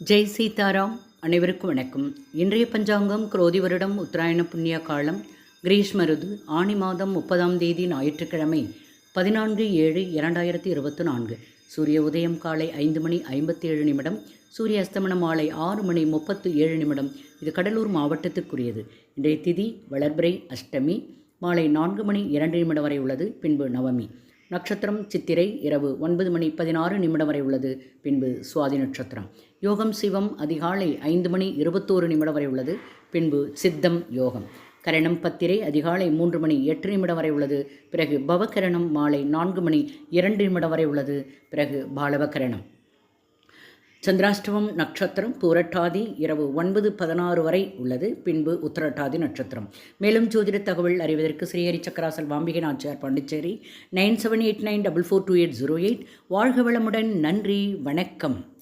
ஜெய் சீதாராம் அனைவருக்கும் வணக்கம். இன்றைய பஞ்சாங்கம் குரோதி வருடம் உத்தராயண புண்ணிய காலம் கிரீஷ்ம ருது ஆணி மாதம் முப்பதாம் தேதி ஞாயிற்றுக்கிழமை பதினான்கு ஏழு இரண்டாயிரத்தி இருபத்தி நான்கு. சூரிய உதயம் காலை ஐந்து மணி ஐம்பத்தி ஏழு நிமிடம் சூரிய அஸ்தமனம் மாலை ஆறு மணி முப்பத்து ஏழு நிமிடம். இது கடலூர் மாவட்டத்துக்குரியது. இன்றைய திதி வளர்பிறை அஷ்டமி மாலை நான்கு மணி இரண்டு நிமிடம் வரை உள்ளது. பின்பு நவமி. நட்சத்திரம் சித்திரை இரவு ஒன்பது மணி பதினாறு நிமிடம் வரை உள்ளது. பின்பு சுவாதி நட்சத்திரம். யோகம் சிவம் அதிகாலை ஐந்து மணி இருபத்தோரு நிமிடம் வரை உள்ளது. பின்பு சித்தம் யோகம். கரணம் பத்திரை அதிகாலை மூன்று மணி எட்டு நிமிடம் வரை உள்ளது. பிறகு பவகரணம் மாலை நான்கு மணி இரண்டு நிமிடம் வரை உள்ளது. பிறகு பாலவகரணம் சந்திராஷ்டமம் நட்சத்திரம் பூரட்டாதி இரவு ஒன்பது பதினாறு வரை உள்ளது. பின்பு உத்தரட்டாதி நட்சத்திரம். மேலும் ஜோதிட தகவல் அறிவதற்கு Srihari சக்கராசல் வாம்பிகை Nachiyar Pondicherry nine seven eight nine double four two eight zero eight. வாழ்க வளமுடன் நன்றி வணக்கம்.